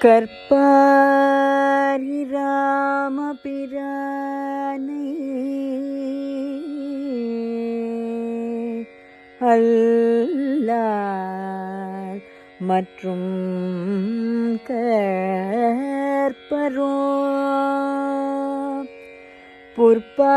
கற்பாரி ராமபிரானை அல்லார் மற்றும் கற்பரோ. புற்பா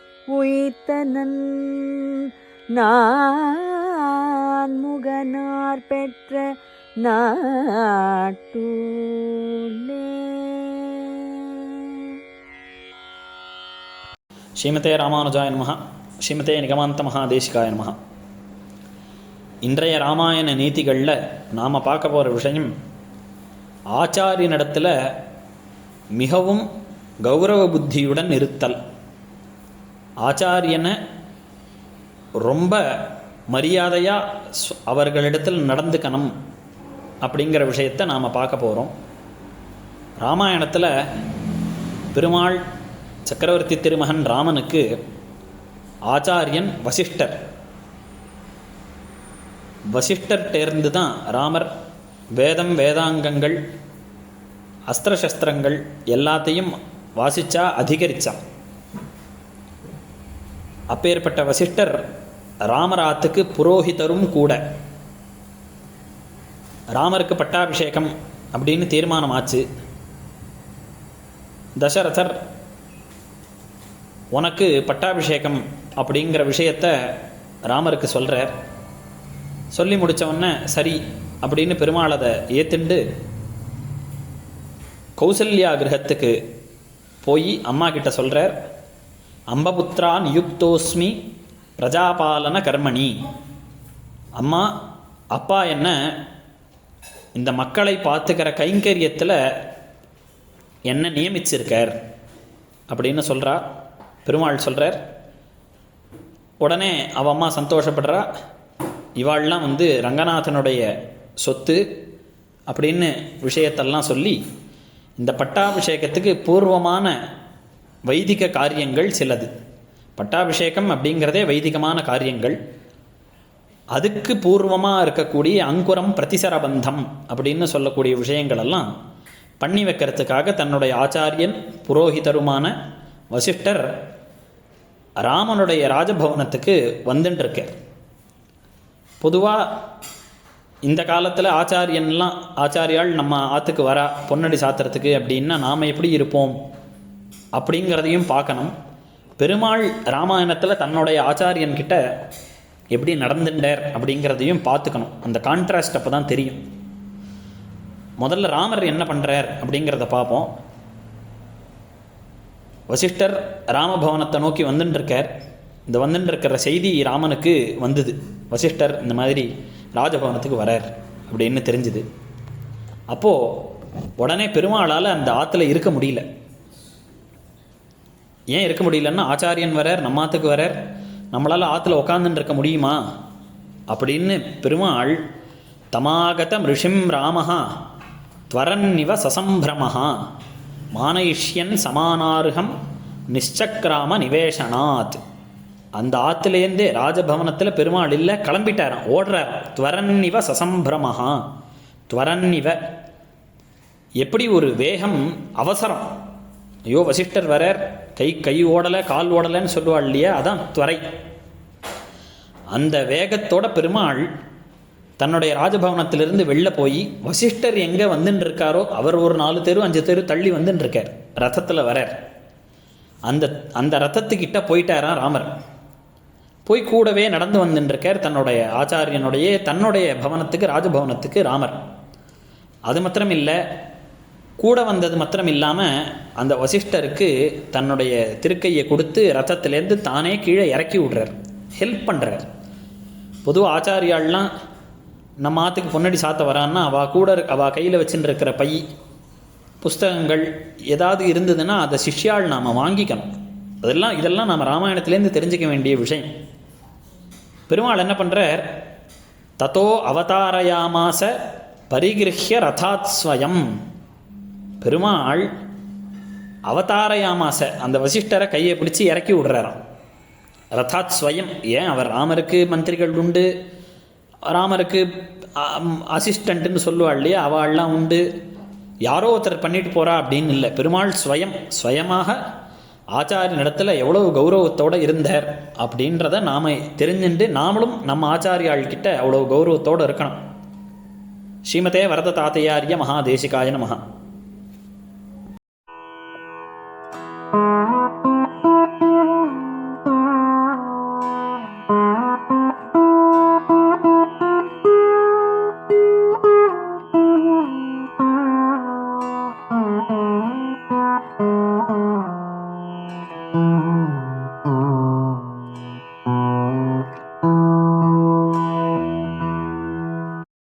உயிர்த்தனன் நான் முகனார் பெற்ற நாட்டூலே ஸ்ரீமதே ராமானுஜாய நமஹ ஸ்ரீமதே நிகமாந்த மகாதேசிகாய நமஹ இன்றைய ராமாயண நீதிகளில் நாம் பார்க்க போகிற விஷயம் ஆச்சாரியனிடத்தில் மிகவும் கௌரவ புத்தியுடன் இருத்தல். ஆச்சாரியனை ரொம்ப மரியாதையாக அவர்களிடத்தில் நடந்துக்கணும் அப்படிங்கிற விஷயத்தை நாம் பார்க்க போகிறோம் ராமாயணத்தில் பெருமாள் சக்கரவர்த்தி திருமகன் ராமனுக்கு ஆச்சாரியன் வசிஷ்டர். வசிஷ்டர்கிட்டேருந்து தான் ராமர் வேதம் வேதாங்கங்கள் அஸ்திரசஸ்திரங்கள் எல்லாத்தையும் வாசிச்சா அதிகரித்தான் அப்பேற்பட்ட வசிஷ்டர் ராமராத்துக்கு புரோஹிதரும் கூட. ராமருக்கு பட்டாபிஷேகம் அப்படின்னு தீர்மானமாச்சு. தசரதர் உனக்கு பட்டாபிஷேகம் அப்படிங்கிற விஷயத்த ராமருக்கு சொல்கிறார் சொல்லி முடிச்ச உடனே சரி அப்படின்னு பெருமாள் அதை ஏத்துண்டு கௌசல்யா கிரகத்துக்கு போய் அம்மா கிட்ட சொல்கிறார் அம்பபுத்ரா நியுக்தோஸ்மி பிரஜாபாலன கர்மணி. அம்மா அப்பா என்ன இந்த மக்களை பார்த்துக்கிற கைங்கரியத்தில் என்ன நியமிச்சிருக்கார் அப்படின்னு சொல்கிறா பெருமாள் சொல்கிறார் உடனே அவ அம்மா சந்தோஷப்படுறா இவாள்லாம் வந்து ரங்கநாதனுடைய சொத்து அப்படின்னு விஷயத்தெல்லாம் சொல்லி இந்த பட்டாபிஷேகத்துக்கு பூர்வமான வைதிக காரியங்கள் சிலது. பட்டாபிஷேகம் அப்படிங்கிறதே வைதிகமான காரியங்கள். அதுக்கு பூர்வமாக இருக்கக்கூடிய அங்குரம் பிரதிசரபந்தம் அப்படின்னு சொல்லக்கூடிய விஷயங்களெல்லாம் பண்ணி வைக்கிறதுக்காக தன்னுடைய ஆச்சாரியன் புரோஹிதருமான வசிஷ்டர் ராமனுடைய ராஜபவனத்துக்கு வந்துட்டுருக்கார் பொதுவாக இந்த காலத்தில் ஆச்சாரியன்லாம் ஆச்சாரியால் நம்ம ஆற்றுக்கு வரா பொன்னடி சாத்துறதுக்கு அப்படின்னா நாம் எப்படி இருப்போம்? அப்படிங்கிறதையும் பார்க்கணும். பெருமாள் ராமாயணத்தில் தன்னுடைய ஆச்சாரியன்கிட்ட எப்படி நடந்துட்டார் அப்படிங்கிறதையும் பார்த்துக்கணும். அந்த கான்ட்ராஸ்ட் அப்போ தான் தெரியும். முதல்ல ராமர் என்ன பண்ணுறார் அப்படிங்கிறத பார்ப்போம். வசிஷ்டர் ராமபவனத்தை நோக்கி வந்துட்டுருக்கார் இந்த வந்துட்டுருக்கிற செய்தி ராமனுக்கு வந்தது. வசிஷ்டர் இந்த மாதிரி ராஜபவனத்துக்கு வரார் அப்படின்னு தெரிஞ்சுது. அப்போது உடனே பெருமாளால் அந்த ஆற்றுல இருக்க முடியல. ஏன் இருக்க முடியலன்னா ஆச்சாரியன் வரார் நம்ம ஆற்றுக்கு வரார். நம்மளால் ஆற்றுல உக்காந்துன்னு இருக்க முடியுமா? அப்படின்னு பெருமாள் தமாகத ரிஷிம் ராமஹா துவரன்னிவ சசம்பிரமஹா மானயிஷ்யன் சமானார்ஹம் நிச்சக்கிராம நிவேஷனாத். அந்த ஆற்றுலேருந்தே ராஜபவனத்தில் பெருமாள் இல்லை கிளம்பிட்டாராம் ஓடுறார் துவரன்னிவ சசம்பிரமஹா. துவரன்னிவ எப்படி ஒரு வேகம் அவசரம். ஐயோ வசிஷ்டர் வரார். கை கை ஓடலை கால் ஓடலைன்னு சொல்லுவாள் இல்லையா? அதான் துறை. அந்த வேகத்தோட பெருமாள் தன்னுடைய ராஜபவனத்திலிருந்து வெளில போய் வசிஷ்டர் எங்கே வந்துன்னு இருக்காரோ அவர் ஒரு நாலு தெரு அஞ்சு தெரு தள்ளி வந்துன்னு இருக்கார் ரதத்தில் வரார். அந்த அந்த ரத்தத்துக்கிட்ட போயிட்டாராம் ராமர். போய் கூடவே நடந்து வந்துன்னு இருக்கார் தன்னுடைய ஆச்சாரியனுடைய தன்னுடைய பவனத்துக்கு ராஜபவனத்துக்கு ராமர். அது மாத்திரம் இல்லை கூட வந்தது மாத்திரம் இல்லாமல் அந்த வசிஷ்டருக்கு தன்னுடைய திருக்கையை கொடுத்து ரத்தத்திலேருந்து தானே கீழே இறக்கி விடுறார். ஹெல்ப் பண்ணுறார் பொதுவாக ஆச்சாரியாள்லாம் நம்ம ஆற்றுக்கு பொன்னடி சாத்த வரான்னா அவள் கூட இருக்க- அவள் கையில் வச்சுட்டு இருக்கிற பை புஸ்தகங்கள் ஏதாவது இருந்ததுன்னா அதை சிஷ்யாள் நாம் வாங்கிக்கணும். அதெல்லாம் இதெல்லாம் நம்ம ராமாயணத்துலேருந்து தெரிஞ்சுக்க வேண்டிய விஷயம். பெருமாள் என்ன பண்ணுறார் தத்தோ அவதாரயாமாச பரிகிருஹ்ய ரதாத்ஸ்வயம் பெருமாள் அவதாரயாமாச அந்த வசிஷ்டரை கையை பிடிச்சி இறக்கி விடுறாராம். ரதாத் ஸ்வயம் ஏன் அவர் ராமருக்கு மந்திரிகள் உண்டு? ராமருக்கு அசிஸ்டண்ட்டுன்னு சொல்லுவாள் இல்லையா? அவள்லாம் உண்டு. யாரோ ஒருத்தர் பண்ணிட்டு போறா அப்படின்னு இல்லை. பெருமாள் ஸ்வயம் ஸ்வயமாக ஆச்சாரிய இடத்துல எவ்வளவு கௌரவத்தோடு இருந்தார் அப்படின்றத நாம் தெரிஞ்சுட்டு நாமளும் நம்ம ஆச்சாரியாள்கிட்ட அவ்வளோ கௌரவத்தோடு இருக்கணும். ஸ்ரீமதே வரத தாத்தையாரிய மகாதேசிகாய நமகா